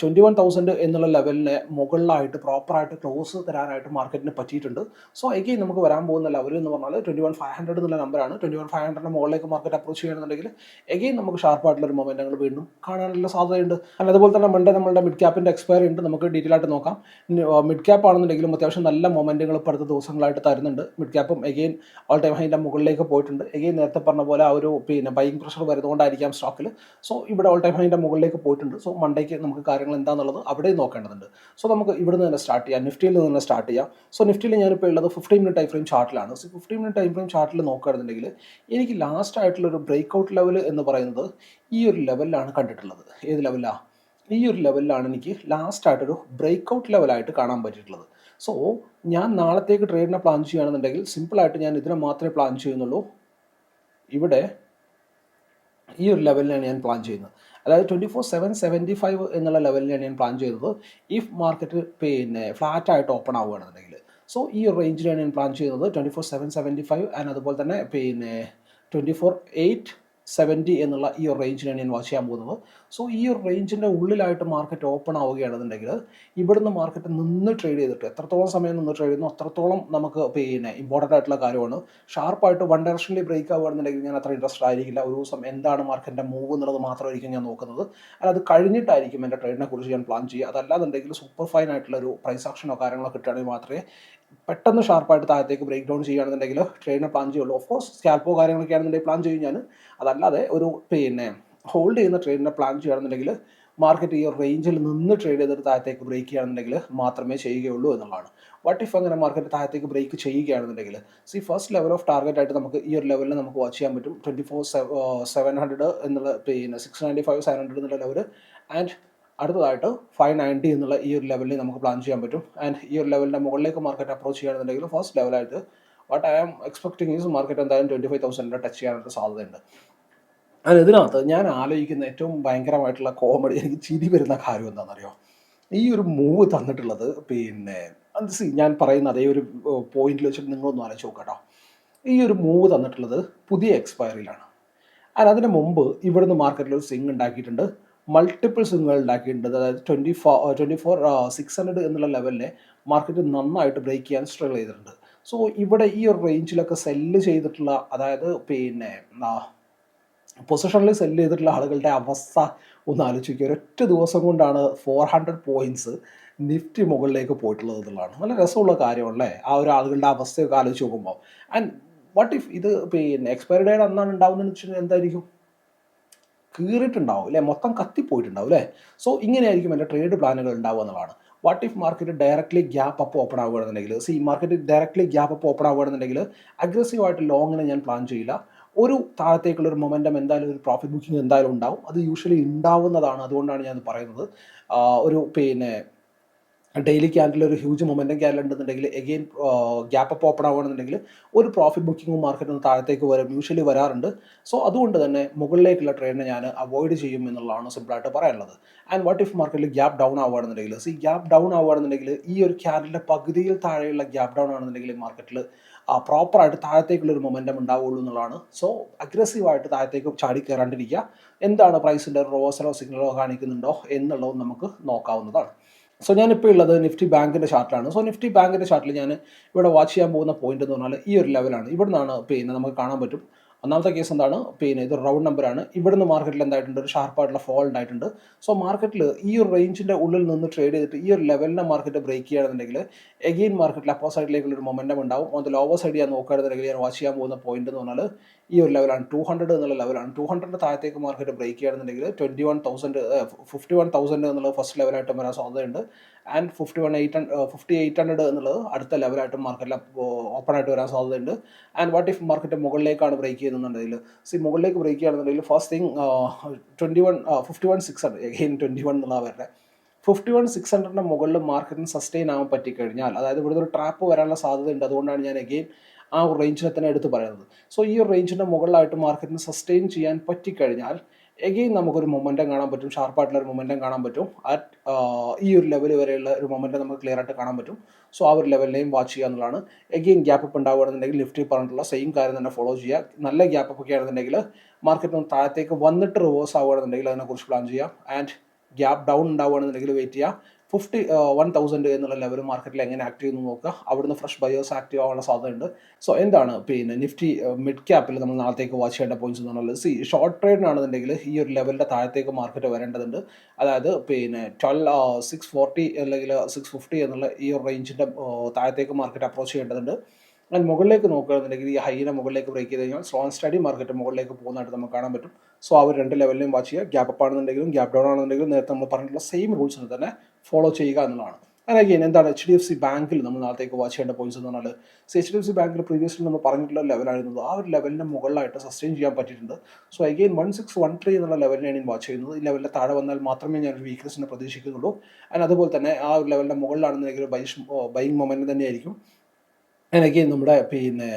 ട്വന്റി വൺ തൗസൻഡ് എന്നുള്ള ലെവലിന് മുകളിലായിട്ട് പ്രോപ്പറായിട്ട് ക്ലോസ് തരാനായിട്ട് മാർക്കറ്റിന് പറ്റിയിട്ടുണ്ട്. സോ എഗെയിൻ നമുക്ക് വരാൻ പോകുന്ന ലെവൽ എന്ന് പറഞ്ഞാൽ ട്വന്റി വൺ ഫൈവ് ഹൺഡ്രഡ് എന്നുള്ള നമ്പറാണ് ട്വന്റി വൺ ഫൈവ് ഹൺഡ്രഡിന് മുകളിലേക്ക് മാർക്കറ്റ് അപ്രോച്ച് ചെയ്യണമെന്നുണ്ടെങ്കിൽ എഗെയിൻ നമുക്ക് ഷാർപ്പായിട്ടുള്ള ഒരു മൊമെന്റങ്ങൾ വീണ്ടും കാണാനുള്ള സാധ്യതയുണ്ട്. അല്ല അതുപോലെ തന്നെ മണ്ടേ നമ്മളുടെ മിഡ് ക്യാപ്പിന്റെ എക്സ്പയറി ഉണ്ട്. നമുക്ക് ഡീറ്റെയിൽ ആയിട്ട് നോക്കാം. മിഡ് ക്യാപ്പ് ആണെന്നുണ്ടെങ്കിലും അത്യാവശ്യം നല്ല മൊമെന്റുകൾ ഇപ്പോൾ ദിവസങ്ങളായിട്ട് തരുന്നുണ്ട്. മിഡ് ക്യാപ്പും എഗെയിൻ ഓൾ ടൈം ഹൈന്റെ മുകളിലേക്ക് പോയിട്ടുണ്ട്. എഗെയിൻ നേരത്തെ പറഞ്ഞ പോലെ ആ ഒരു പിന്നെ ബൈങ് പ്രഷർ വരുന്നതുകൊണ്ടായിരിക്കാം സ്റ്റോക്കിൽ സോ ഇവിടെ ഓൾ ടൈം ഹൈന്റെ മുകളിലേക്ക് പോയിട്ടുണ്ട്. സോ മണ്ടേക്ക് നമുക്ക് കാര്യങ്ങൾ എന്താണെന്നുള്ളത് അവിടെ നോക്കേണ്ടതുണ്ട്. സോ നമുക്ക് ഇവിടെ നിന്ന് തന്നെ സ്റ്റാർട്ട് ചെയ്യാം. നിഫ്റ്റിയിൽ നിന്ന് തന്നെ സ്റ്റാർട്ട് ചെയ്യാം. സോ നിഫ്റ്റിയിൽ ഞാനിപ്പോൾ ഉള്ളത് fifteen minute time frame ചാർട്ടിലാണ് so fifteen minute time frame ചാർട്ടിൽ നോക്കുകയാണെന്നുണ്ടെങ്കിൽ എനിക്ക് ലാസ്റ്റ് ആയിട്ടുള്ള ഒരു ബ്രേക്ക് ഔട്ട് ലെവൽ എന്ന് പറയുന്നത് ഈ ഒരു ലെവലിലാണ് കണ്ടിട്ടുള്ളത്. ഏത് ലെവലാണ് ഈ ഒരു ലെവലിലാണ് എനിക്ക് ലാസ്റ്റ് ആയിട്ടൊരു ബ്രേക്ക് ഔട്ട് ലെവലായിട്ട് കാണാൻ പറ്റിയിട്ടുള്ളത്. സോ ഞാൻ നാളത്തേക്ക് ട്രേഡിനെ പ്ലാൻ ചെയ്യുകയാണെന്നുണ്ടെങ്കിൽ സിമ്പിളായിട്ട് ഞാൻ ഇതിനെ മാത്രമേ പ്ലാൻ ചെയ്യുന്നുള്ളൂ. ഇവിടെ ഈ ഒരു ലെവലിലാണ് ഞാൻ പ്ലാൻ ചെയ്യുന്നത്. അതായത് twenty four seven seventy five എന്നുള്ള ലെവലിലാണ് ഞാൻ പ്ലാൻ ചെയ്തത് ഇഫ് മാർക്കറ്റ് പിന്നെ ഫ്ലാറ്റ് ആയിട്ട് ഓപ്പൺ ആവുകയാണെന്നുണ്ടെങ്കിൽ. സോ ഈ ഒരു റേഞ്ചിലാണ് ഞാൻ പ്ലാൻ ചെയ്യുന്നത്. Twenty four seven seventy five and അതുപോലെ തന്നെ പിന്നെ ട്വന്റി ഫോർ എയ്റ്റ് സെവന്റി എന്നുള്ള ഈ ഒരു റേഞ്ചിനാണ് ഞാൻ വാച്ച് ചെയ്യാൻ പോകുന്നത്. സോ ഈ ഒരു റേഞ്ചിന്റെ ഉള്ളിലായിട്ട് മാർക്കറ്റ് ഓപ്പൺ ആവുകയാണെന്നുണ്ടെങ്കിൽ ഇവിടുന്ന് മാർക്കറ്റ് നിന്ന് ട്രേഡ് ചെയ്തിട്ട് എത്രത്തോളം സമയം നിന്ന് ട്രേഡ് ചെയ്യുന്നു അത്രത്തോളം നമുക്ക് പിന്നെ ഇമ്പോർട്ടന്റ് ആയിട്ടുള്ള കാര്യമാണ്. ഷാർപ്പായിട്ട് വൺ ഡയറക്ഷനിൽ ബ്രേക്ക് ആവുകയാണെന്നുണ്ടെങ്കിൽ ഞാൻ അത്ര ഇൻട്രസ്റ്റ് ആയിരിക്കില്ല. ഒരു ദിവസം എന്താണ് മാർക്കറ്റിന്റെ മൂവ് എന്നുള്ളത് മാത്രമായിരിക്കും ഞാൻ നോക്കുന്നത്. അല്ല അത് കഴിഞ്ഞിട്ടായിരിക്കും എന്റെ ട്രേഡിനെ കുറിച്ച് ഞാൻ പ്ലാൻ ചെയ്യുക. അതല്ലാന്നുണ്ടെങ്കിൽ സൂപ്പർ ഫൈൻ ആയിട്ടുള്ള ഒരു പ്രൈസ് ആക്ഷനോ കാര്യങ്ങളോ കിട്ടുകയാണെങ്കിൽ മാത്രമേ പെട്ടെന്ന് ഷാർപ്പായിട്ട് താഴത്തേക്ക് ബ്രേക്ക് ഡൗൺ ചെയ്യുകയാണെന്നുണ്ടെങ്കിൽ ട്രെയിനെ പ്ലാൻ ചെയ്യുള്ളൂ. ഓഫ് കോഴ്സ് സ്കാൽപ്പോ കാര്യങ്ങളൊക്കെ ആണെന്നുണ്ടെങ്കിൽ പ്ലാൻ ചെയ്യും ഞാൻ അതല്ലാതെ ഒരു പിന്നെ ഹോൾഡ് ചെയ്യുന്ന ട്രെയിനിനെ പ്ലാൻ ചെയ്യുകയാണെന്നുണ്ടെങ്കിൽ മാർക്കറ്റ് ഈ റേഞ്ചിൽ നിന്ന് ട്രേഡ് ചെയ്തിട്ട് താഴത്തേക്ക് ബ്രേക്ക് ചെയ്യുകയാണെന്നുണ്ടെങ്കിൽ മാത്രമേ ചെയ്യുകയുള്ളൂ എന്നുള്ളതാണ്. വാട്ട് ഇഫ് അങ്ങനെ മാർക്കറ്റ് താഴത്തേക്ക് ബ്രേക്ക് ചെയ്യുകയാണെന്നുണ്ടെങ്കിൽ see first level of target ആയിട്ട് നമുക്ക് ഈ ഒരു ലെവലിൽ നമുക്ക് വാച്ച് ചെയ്യാൻ പറ്റും. ട്വന്റി ഫോർ സെവൻ ഹൺഡ്രഡ് എന്നുള്ള പിന്നെ six ninety five seven hundred എന്നുള്ള ലെവൽ ആൻഡ് അടുത്തതായിട്ട് ഫൈവ് നയന്റി എന്നുള്ള ഈ ഒരു ലെവലിൽ നമുക്ക് പ്ലാൻ ചെയ്യാൻ പറ്റും. ആൻഡ് ഈ ഒരു ലെവലിന്റെ മുകളിലേക്ക് മാർക്കറ്റ് അപ്രോച്ച് ചെയ്യുകയാണെന്നുണ്ടെങ്കിൽ first ലെവലായിട്ട് what I am expecting is market എന്തായാലും ട്വന്റി ഫൈവ് തൗസൻഡിന്റെ ടച്ച് ചെയ്യാനായിട്ട് സാധ്യതയുണ്ട്. ആൻഡ് ഇതിനകത്ത് ഞാൻ ആലോചിക്കുന്ന ഏറ്റവും ഭയങ്കരമായിട്ടുള്ള കോമഡി എനിക്ക് ചിരി വരുന്ന കാര്യം എന്താണെന്നറിയോ? ഈ ഒരു മൂവ് തന്നിട്ടുള്ളത് പിന്നെ അത് സി ഞാൻ പറയുന്ന അതേ ഒരു പോയിന്റിൽ വെച്ചിട്ട് നിങ്ങളൊന്ന് ആലോചിച്ച് നോക്കട്ടോ കേട്ടോ. ഈ ഒരു മൂവ് തന്നിട്ടുള്ളത് പുതിയ എക്സ്പയറിയിലാണ് ആൻഡ് അതിന് മുമ്പ് ഇവിടുന്ന് മാർക്കറ്റിൽ ഒരു സിങ് ഉണ്ടാക്കിയിട്ടുണ്ട്. മൾട്ടിപ്പിൾ സ്വിങ്ങുകൾ ഉണ്ടാക്കിയിട്ടുണ്ട്. അതായത് twenty four twenty four six hundred എന്നുള്ള ലെവലിനെ മാർക്കറ്റ് നന്നായിട്ട് ബ്രേക്ക് ചെയ്യാൻ സ്ട്രഗിൾ ചെയ്തിട്ടുണ്ട്. സോ ഇവിടെ ഈ ഒരു റേഞ്ചിലൊക്കെ സെല്ല് ചെയ്തിട്ടുള്ള അതായത് പിന്നെ പൊസിഷനിൽ സെല്ല് ചെയ്തിട്ടുള്ള ആളുകളുടെ അവസ്ഥ ഒന്ന് ആലോചിക്കുക. ഒരൊറ്റ ദിവസം കൊണ്ടാണ് ഫോർ ഹൺഡ്രഡ് പോയിന്റ്സ് നിഫ്റ്റി മുകളിലേക്ക് പോയിട്ടുള്ളത് എന്നുള്ളതാണ്. നല്ല രസമുള്ള കാര്യമല്ലേ ആ ഒരു ആളുകളുടെ അവസ്ഥയൊക്കെ ആലോചിച്ച് നോക്കുമ്പോൾ ആൻഡ് വാട്ട് ഇഫ് ഇത് പിന്നെ എക്സ്പയറി ഡേറ്റ് അന്നാണ് ഉണ്ടാവുന്നതെന്ന് വെച്ചിട്ടുണ്ടെങ്കിൽ എന്തായിരിക്കും? കീറിയിട്ടുണ്ടാവും അല്ലേ? മൊത്തം കത്തിപ്പോയിട്ടുണ്ടാവും അല്ലേ? സോ ഇങ്ങനെയായിരിക്കും എന്റെ ട്രേഡ് പ്ലാനുകൾ ഉണ്ടാവുക എന്നുള്ളതാണ്. What if market directly gap up open ആവുകയാണെന്നുണ്ടെങ്കിൽ see market directly gap up open ആവുകയാണെന്നുണ്ടെങ്കിൽ അഗ്രസീവായിട്ട് ലോങ്ങിനെ ഞാൻ പ്ലാൻ ചെയ്യില്ല. ഒരു താഴത്തേക്കുള്ള ഒരു മൊമെന്റം എന്തായാലും ഒരു പ്രോഫിറ്റ് ബുക്കിംഗ് എന്തായാലും ഉണ്ടാവും. അത് യൂഷ്വലി ഉണ്ടാവുന്നതാണ്. അതുകൊണ്ടാണ് ഞാൻ പറയുന്നത്. ഒരു പിന്നെ ഡെയിലി ക്യാൻഡിൽ ഒരു ഹ്യൂജ് മൊമെന്റം ക്യാൻഡിൽ ഉണ്ടെന്നുണ്ടെങ്കിൽ എഗെയിൻ ഗ്യാപ്പ് അപ്പ് ഓപ്പൺ ആവുകയാണെന്നുണ്ടെങ്കിൽ ഒരു പ്രോഫിറ്റ് ബുക്കിംഗ് മാർക്കറ്റ് ഒന്ന് താഴത്തേക്ക് വരും യൂഷ്വലി വരാറുണ്ട്. സോ അതുകൊണ്ട് തന്നെ മുകളിലേക്കുള്ള ട്രെയിനിനെ ഞാൻ അവോയ്ഡ് ചെയ്യും എന്നുള്ളതാണ് സിമ്പിളായിട്ട് പറയാനുള്ളത്. ആൻഡ് വാട്ട് ഇഫ് മാർക്കറ്റിൽ ഗ്യാപ്പ് ഡൗൺ ആവുകയാണെന്നുണ്ടെങ്കിൽ? സി ഗ്യാപ്പ് ഡൗൺ ആവുകയാണെന്നുണ്ടെങ്കിൽ ഈ ഒരു ക്യാൻഡിലിന്റെ പകുതിയിൽ താഴെയുള്ള ഗ്യാപ്പ് ഡൗൺ ആണെന്നുണ്ടെങ്കിൽ മാർക്കറ്റിൽ പ്രോപ്പറായിട്ട് താഴത്തേക്കുള്ള ഒരു മൊമെന്റം ഉണ്ടാവുള്ളൂ എന്നുള്ളതാണ്. സോ അഗ്രസീവായിട്ട് താഴത്തേക്ക് ചാടി കയറാണ്ടിരിക്കുക എന്താണ് പ്രൈസിന്റെ റോസലോ സിഗ്നലോ കാണിക്കുന്നുണ്ടോ എന്നുള്ളതും നമുക്ക് നോക്കാവുന്നതാണ്. സോ ഞാനിപ്പോൾ ഉള്ളത് നിഫ്റ്റി ബാങ്കിന്റെ ചാർട്ടിലാണ് സോ നിഫ്റ്റി ബാങ്കിന്റെ ചാർട്ടിൽ ഞാൻ ഇവിടെ വാച്ച് ചെയ്യാൻ പോകുന്ന പോയിന്റ് എന്ന് പറഞ്ഞാൽ ഈ ഒരു ലെവലാണ് ഇവിടെ നിന്നാണ് പിന്നെ നമുക്ക് കാണാൻ പറ്റും. ഒന്നാമത്തെ കേസ് എന്താണ്? പിന്നെ ഇത് റൗണ്ട് നമ്പറാണ് ഇവിടുന്ന് മാർക്കറ്റിൽ എന്തായിട്ടുണ്ട്? ഒരു ഷാർപ്പായിട്ടുള്ള ഫോൾ ഉണ്ടായിട്ടുണ്ട്. സോ മാർക്കറ്റിൽ ഈ ഒരു റേഞ്ചിന്റെ ഉള്ളിൽ നിന്ന് ട്രേഡ് ചെയ്തിട്ട് ഈ ഒരു ലെവലിനെ മാർക്കറ്റ് ബ്രേക്ക് ചെയ്യുകയാണെന്നുണ്ടെങ്കിൽ എഗെയിൻ മാർക്കറ്റിൽ അപ്പോ സൈഡിലേക്കുള്ള ഒരു മൊമെന്റം ഉണ്ടാവും. അത് ലോവർ സൈഡ് ഞാൻ നോക്കുകയാണെന്നുണ്ടെങ്കിൽ ഞാൻ വാച്ച് ചെയ്യാൻ പോകുന്ന പോയിന്റ് എന്ന് പറഞ്ഞാൽ ഈ ഒരു ലെവലാണ് ടു ഹൺഡ്രഡ് എന്നുള്ള ലെവലാണ് ടു ഹൺഡ്രഡ് താഴത്തേക്ക് മാർക്കറ്റ് ബ്രേക്ക് ചെയ്യുകയാണെന്നുണ്ടെങ്കിൽ twenty one thousand fifty one thousand എന്നുള്ള ഫസ്റ്റ് ലെവലായിട്ട് വരാൻ സാധ്യതയുണ്ട്. And fifty one eight fifty eight hundred എന്നുള്ളത് അടുത്ത ലെവലായിട്ട് മാർക്കറ്റിൽ ഓപ്പൺ ആയിട്ട് വരാൻ സാധ്യതയുണ്ട്. ആൻഡ് വാട്ട് ഇഫ് മാർക്കറ്റ് മുകളിലേക്കാണ് ബ്രേക്ക് ചെയ്യുന്നുണ്ടെങ്കിൽ സി മുകളിലേക്ക് ബ്രേക്ക് ചെയ്യുകയാണെന്നുണ്ടെങ്കിൽ first thing twenty one fifty one six hundred again twenty one എന്നുള്ള വരുന്നത് ഫിഫ്റ്റി വൺ സിക്സ് ഹൺഡ്രഡിന്റെ മുകളിൽ മാർക്കറ്റിന് സസ്റ്റെയിൻ ആവാൻ പറ്റിക്കഴിഞ്ഞാൽ അതായത് ഇവിടുത്തെ ഒരു ട്രാപ്പ് വരാനുള്ള സാധ്യതയുണ്ട്. അതുകൊണ്ടാണ് ഞാൻ എഗെയിൻ ആ ഒരു റേഞ്ചിനെ തന്നെ എടുത്ത് പറയുന്നത്. സോ ഈ ഒരു റേഞ്ചിന്റെ മുകളിലായിട്ട് മാർക്കറ്റിന് സസ്റ്റെയിൻ ചെയ്യാൻ പറ്റിക്കഴിഞ്ഞാൽ എഗെയിൻ നമുക്കൊരു മൊമെന്റം കാണാൻ പറ്റും. ഷാർപ്പായിട്ടുള്ള ഒരു മൊമെന്റം കാണാൻ പറ്റും. അറ്റ് ഈ ഒരു ലെവൽ വരെയുള്ള ഒരു മൊമെന്റം നമുക്ക് ക്ലിയർ ആയിട്ട് കാണാൻ പറ്റും. സോ ആ ഒരു ലെവലിനെയും വാച്ച് ചെയ്യുക എന്നുള്ളതാണ്. എഗെയിൻ ഗ്യാപ്പ് അപ്പ് ഉണ്ടാവുകയാണെന്നുണ്ടെങ്കിൽ ലിഫ്റ്റിൽ പറഞ്ഞിട്ടുള്ള സെയിം കാര്യം തന്നെ ഫോളോ ചെയ്യുക. നല്ല ഗ്യാപ്പ് ഒക്കെ ആണെന്നുണ്ടെങ്കിൽ മാർക്കറ്റ് ഒന്ന് താഴത്തേക്ക് വന്നിട്ട് റിവേഴ്സ് ആവുകയാണെന്നുണ്ടെങ്കിൽ അതിനെക്കുറിച്ച് പ്ലാൻ ചെയ്യാം ആൻഡ് ഗ്യാപ്പ് ഡൗൺ ഉണ്ടാവുകയാണെന്നുണ്ടെങ്കിൽ വെയിറ്റ് ചെയ്യുക. ഫിഫ്റ്റി വൺ തൗസൻഡ് എന്നുള്ള ലെവൽ മാർക്കറ്റിൽ എങ്ങനെ ആക്ട് ചെയ്യുന്നു നോക്കുക. അവിടുന്ന് ഫ്രഷ് ബയേഴ്സ് ആക്റ്റീവ് ആവാനുള്ള സാധ്യതയുണ്ട്. സോ എന്താണ് പിന്നെ നിഫ്റ്റി മിഡ് ക്യാപ്പിൽ നമ്മൾ നാളത്തേക്ക് വാച്ച് ചെയ്യേണ്ട പോയിന്റ്സ് എന്ന് പറഞ്ഞാൽ സി ഷോർട്ട് ട്രേഡിനാണെന്നുണ്ടെങ്കിൽ ഈ ഒരു ലെവലിന്റെ താഴത്തേക്ക് മാർക്കറ്റ് വരേണ്ടതുണ്ട്. അതായത് പിന്നെ ട്വൽവ് സിക്സ് ഫോർട്ടി അല്ലെങ്കിൽ സിക്സ് ഫിഫ്റ്റി എന്നുള്ള ഈ ഒരു റേഞ്ചിന്റെ താഴത്തേക്ക് മാർക്കറ്റ് അപ്രോച്ച് ചെയ്യേണ്ടതുണ്ട്. ഞാൻ മുകളിലേക്ക് നോക്കുകയാണെന്നുണ്ടെങ്കിൽ ഈ ഹൈനെ മുകളിലേക്ക് ബ്രേക്ക് ചെയ്ത് കഴിഞ്ഞാൽ ആൻഡ് സ്റ്റഡി മാർക്കറ്റ് മുകളിലേക്ക് പോകുന്നതായിട്ട് നമുക്ക് കാണാൻ പറ്റും. സോ ആ ഒരു രണ്ട് ലെവലിലും വാച്ച് ചെയ്യുക. ഗ്യാപ്പ് അപ്പ് ആണെന്നുണ്ടെങ്കിലും ഗ്യാപ്പ് ഡൗൺ ആണെന്നുണ്ടെങ്കിലും നേരത്തെ നമ്മൾ പറഞ്ഞിട്ടുള്ള സെയിം റൂൾസിന് തന്നെ ഫോളോ ചെയ്യുക എന്നുള്ളതാണ്. ആൻഡ് അഗെയിൻ എന്താണ് എച്ച് ഡി എഫ് സി ബാങ്കിൽ നമ്മൾ നാളത്തേക്ക് വാച്ച് ചെയ്യേണ്ട പോയിന്റ്സ് എന്ന് പറഞ്ഞാൽ എച്ച് ഡി എഫ് സി ബാങ്കിൽ പ്രീവിയസ്ലി നമ്മൾ പറഞ്ഞിട്ടുള്ള ലെവലായിരുന്നു ആ ഒരു ലെവലിന് മുകളിലായിട്ട് സസ്റ്റെയിൻ ചെയ്യാൻ പറ്റിയിട്ടുണ്ട്. So again one six one three എന്നുള്ള ലെവലിനാണ് ഞാൻ വാച്ച് ചെയ്യുന്നത്. ഈ ലെവലിൽ താഴെ വന്നാൽ മാത്രമേ ഞാൻ ഒരു വീക്ക്നെസ്സിനെ പ്രതീക്ഷിക്കുന്നുള്ളൂ. ആൻഡ് അതുപോലെ തന്നെ ആ ഒരു ലെവലിന്റെ മുകളിലാണെന്നുണ്ടെങ്കിൽ ബൈ ബൈങ് മൊമെന്റ് തന്നെയായിരിക്കും. എനിക്ക് നമ്മുടെ പിന്നെ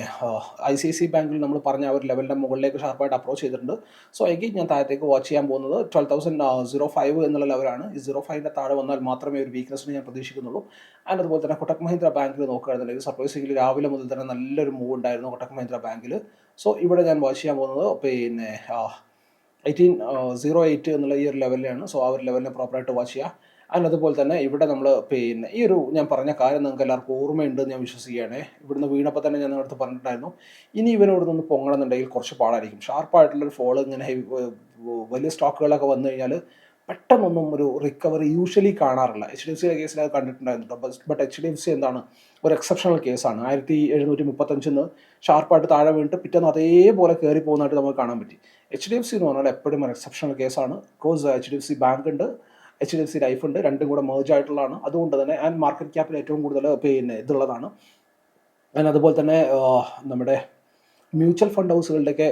ഐ സി സി ബാങ്കിൽ നമ്മൾ പറഞ്ഞ ആ ഒരു ലെവലിന്റെ മുകളിലേക്ക് ഷാർപ്പായിട്ട് അപ്രോച്ച് ചെയ്തിട്ടുണ്ട്. സോ അഗെയിൻ ഞാൻ താഴത്തേക്ക് വാച്ച് ചെയ്യാൻ പോകുന്നത് ട്വൽവ് തൗസൻഡ് സീറോ ഫൈവ് എന്നുള്ള ലെവലാണ് ഈ സീറോ ഫൈവിന്റെ താഴെ വന്നാൽ മാത്രമേ ഒരു വീക്ക്നെസ്സിന് ഞാൻ പ്രതീക്ഷിക്കുന്നുള്ളൂ. ആൻഡ് അതുപോലെ തന്നെ കൊട്ടക് മഹീന്ദ്ര ബാങ്കിൽ നോക്കുകയാണെന്നുണ്ടെങ്കിൽ സർപ്രൈസിംഗിൽ രാവിലെ മുതൽ തന്നെ നല്ലൊരു മൂവ് ഉണ്ടായിരുന്നു കൊട്ടക് മഹീന്ദ്ര ബാങ്കിൽ സോ ഇവിടെ ഞാൻ വാച്ച് ചെയ്യാൻ പോകുന്നത് പിന്നെ എയ്റ്റീൻ സീറോ എയ്റ്റ് എന്നുള്ള ഈ ഒരു ലെവലിലാണ് സോ ആ ഒരു ലെവലിനെ പ്രോപ്പറായിട്ട് വാച്ച് ചെയ്യുക. അതുപോലെ തന്നെ ഇവിടെ നമ്മൾ പിന്നെ ഈ ഒരു ഞാൻ പറഞ്ഞ കാര്യം നിങ്ങൾക്ക് എല്ലാവർക്കും ഓർമ്മയുണ്ടെന്ന് ഞാൻ വിശ്വസിക്കുകയാണ്. ഇവിടുന്ന് വീണപ്പോൾ തന്നെ ഞാൻ നിങ്ങളടുത്ത് പറഞ്ഞിട്ടുണ്ടായിരുന്നു. ഇനി ഇവനോട് നിന്ന് പൊങ്ങണമെന്നുണ്ടെങ്കിൽ കുറച്ച് പാടായിരിക്കും. ഷാർപ്പായിട്ടുള്ളൊരു ഫോൾ ഇങ്ങനെ ഹെവി വലിയ സ്റ്റോക്കുകളൊക്കെ വന്നു കഴിഞ്ഞാൽ പെട്ടെന്നൊന്നും ഒരു റിക്കവറി യൂഷ്വലി കാണാറില്ല. എച്ച് ഡി എഫ് സിയുടെ കേസിൽ അത് കണ്ടിട്ടുണ്ടായിരുന്നു but H D F C എന്താണ്? ഒരു എക്സെപ്ഷണൽ കേസാണ് ആയിരത്തി എഴുന്നൂറ്റി മുപ്പത്തഞ്ചിന്ന് ഷാർപ്പായിട്ട് താഴെ വീണിട്ട് പിറ്റേന്ന് അതേപോലെ കയറി പോകുന്നതായിട്ട് നമുക്ക് കാണാൻ പറ്റി. എച്ച് ഡി എഫ് സി എന്ന് പറഞ്ഞാൽ എപ്പോഴും ഒരു എക്സെപ്ഷണൽ കേസാണ് because H D F C bank ഉണ്ട്. H D F C life ഉണ്ട് രണ്ടും കൂടെ മേജ് ആയിട്ടുള്ളതാണ്. അതുകൊണ്ട് തന്നെ ആൻഡ് മാർക്കറ്റ് ക്യാപ്പിൽ ഏറ്റവും കൂടുതൽ പിന്നെ ഇതുള്ളതാണ്. ആൻഡ് അതുപോലെ തന്നെ നമ്മുടെ മ്യൂച്വൽ ഫണ്ട് ഹൗസുകളുടെയൊക്കെ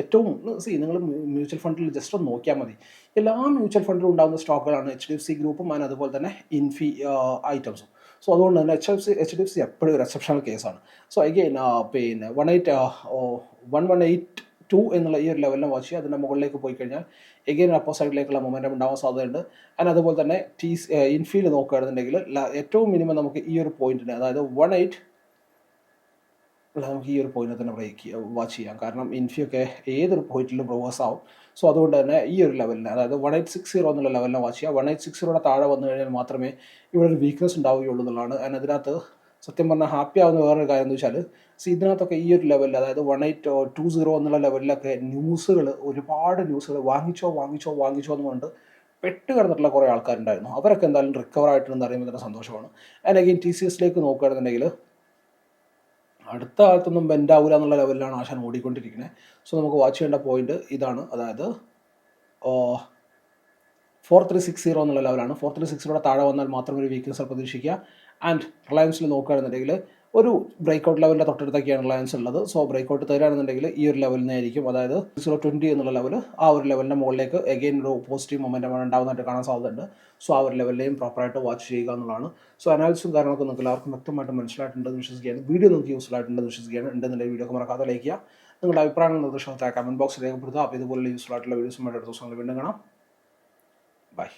ഏറ്റവും സി നിങ്ങൾ മ്യൂച്വൽ ഫണ്ടിൽ ജസ്റ്റ് ഒന്ന് നോക്കിയാൽ മതി. എല്ലാ മ്യൂച്വൽ ഫണ്ടിലും ഉണ്ടാകുന്ന സ്റ്റോക്കുകളാണ് എച്ച് ഡി എഫ് സി ഗ്രൂപ്പും ആൻഡ് അതുപോലെ തന്നെ ഇൻഫി ഐറ്റംസും സോ അതുകൊണ്ട് തന്നെ H F C H D F C എപ്പോഴും ഒരു എക്സെപ്ഷണൽ കേസാണ് സോ അഗെയിൻ പിന്നെ one eight one one eight two എന്നുള്ള ഈ ഒരു ലെവലിനെ വാച്ച് ചെയ്യുക. അതിന്റെ മുകളിലേക്ക് പോയി കഴിഞ്ഞാൽ എഗെയിൻ അപ്പോ സൈഡിലേക്കുള്ള മൊമെന്റം ഉണ്ടാവാൻ സാധ്യതയുണ്ട്. ആൻഡ് അതുപോലെ തന്നെ ടി ഇൻഫീൽഡ് നോക്കുകയാണെന്നുണ്ടെങ്കിൽ ഏറ്റവും മിനിമം നമുക്ക് ഈ ഒരു പോയിന്റിന് അതായത് വൺ എയ്റ്റ് നമുക്ക് ഈ ഒരു പോയിന്റ് തന്നെ ബ്രേക്ക് വാച്ച് ചെയ്യാം. കാരണം ഇൻഫിയൊക്കെ ഏതൊരു പോയിന്റിലും റിവേഴ്സ് ആവും. സോ അതുകൊണ്ട് തന്നെ ഈ ഒരു ലെവലിന് അതായത് വൺ എയ്റ്റ് സിക്സ് സീറോ എന്നുള്ള ലെവലിനെ വാച്ച് ചെയ്യുക വൺ എയ്റ്റ് സിക്സ് സീറോയുടെ താഴെ വന്നു കഴിഞ്ഞാൽ മാത്രമേ ഇവിടെ ഒരു വീക്ക്നെസ് ഉണ്ടാവുകയുള്ളൂ എന്നുള്ളതാണ്. അതിനകത്ത് സത്യം പറഞ്ഞാൽ ഹാപ്പി ആവുന്ന വേറൊരു കാര്യം എന്ന് വെച്ചാൽ സി ഇതിനകത്തൊക്കെ ഈ ഒരു ലെവലിൽ അതായത് വൺ എയ്റ്റ് ടു സീറോ എന്നുള്ള ലെവലിലൊക്കെ ന്യൂസുകൾ ഒരുപാട് ന്യൂസുകൾ വാങ്ങിച്ചോ വാങ്ങിച്ചോ വാങ്ങിച്ചോ എന്ന് പറഞ്ഞിട്ട് പെട്ട് കിടന്നിട്ടുള്ള കുറേ ആൾക്കാരുണ്ടായിരുന്നു. അവരൊക്കെ എന്തായാലും റിക്കവർ ആയിട്ടുണ്ടെന്ന് അറിയുമ്പോൾ തന്നെ സന്തോഷമാണ്. ആൻഡ് ടി സി എസിലേക്ക് നോക്കുകയാണെന്നുണ്ടെങ്കിൽ അടുത്ത കാലത്തൊന്നും ബെൻഡ് എന്നുള്ള ലെവലിലാണ് ആശാൻ ഓടിക്കൊണ്ടിരിക്കുന്നത്. സോ നമുക്ക് വാച്ച് ചെയ്യേണ്ട പോയിന്റ് ഇതാണ്. അതായത് ഫോർ ത്രീ സിക്സ് സീറോ എന്നുള്ള ലെവലാണ് ഫോർ ത്രീ സിക്സിലൂടെ താഴെ വന്നാൽ മാത്രം ഒരു വീക്ക്നെസ് പ്രതീക്ഷിക്കുക. ആൻഡ് റിലയൻസിൽ നോക്കുകയാണെന്നുണ്ടെങ്കിൽ ഒരു ബ്രേക്ക്ഔട്ട് ലെവലിന്റെ തൊട്ടടുത്തൊക്കെയാണ് റിലയൻസ് ഉള്ളത്. സോ ബ്രേക്ക്ഔട്ട് തരാണെന്നുണ്ടെങ്കിൽ ഈ ഒരു ലെവലിൽ നിന്നായിരിക്കും. അതായത് സീറോ ട്വന്റി എന്നുള്ള ലെവൽ ആ ഒരു ലെവലിന്റെ മുകളിലേക്ക് എഗെയിൻ ഒരു പോസിറ്റീവ് മൊമെന്റമാണ് ഉണ്ടാകുന്നതായിട്ട് കാണാൻ സാധ്യതയുണ്ട്. സോ ആ ഒരു ലെവലിലെയും പ്രോപ്പറായിട്ട് വാച്ച് ചെയ്യുക എന്നുള്ളതാണ്. സോ അനാലിസും കാര്യങ്ങളൊക്കെ നിങ്ങൾക്ക് എല്ലാവർക്കും വ്യക്തമായിട്ട് മനസ്സിലായിട്ടുണ്ടെന്ന് വിശ്വസിക്കുകയാണ്. വീഡിയോ നിങ്ങൾക്ക് യൂസ്ഫുൾ ആയിട്ടുണ്ടെന്ന് വിശ്വസിക്കുകയാണ്. ഉണ്ടെന്നുള്ള വീഡിയോ മറക്കാതെ ലൈക്ക് ചെയ്യുക. നിങ്ങളുടെ അഭിപ്രായങ്ങൾ നിർദ്ദേശങ്ങൾ കമന്റ് ബോക്സിൽ രേഖപ്പെടുത്തുക. അപ്പോൾ ഇതുപോലെ യൂസ്ഫുൾ ആയിട്ടുള്ള വീഡിയോസുമായിട്ട് അടുത്ത ദിവസങ്ങളിൽ വീണ്ടും കാണാം. ബൈ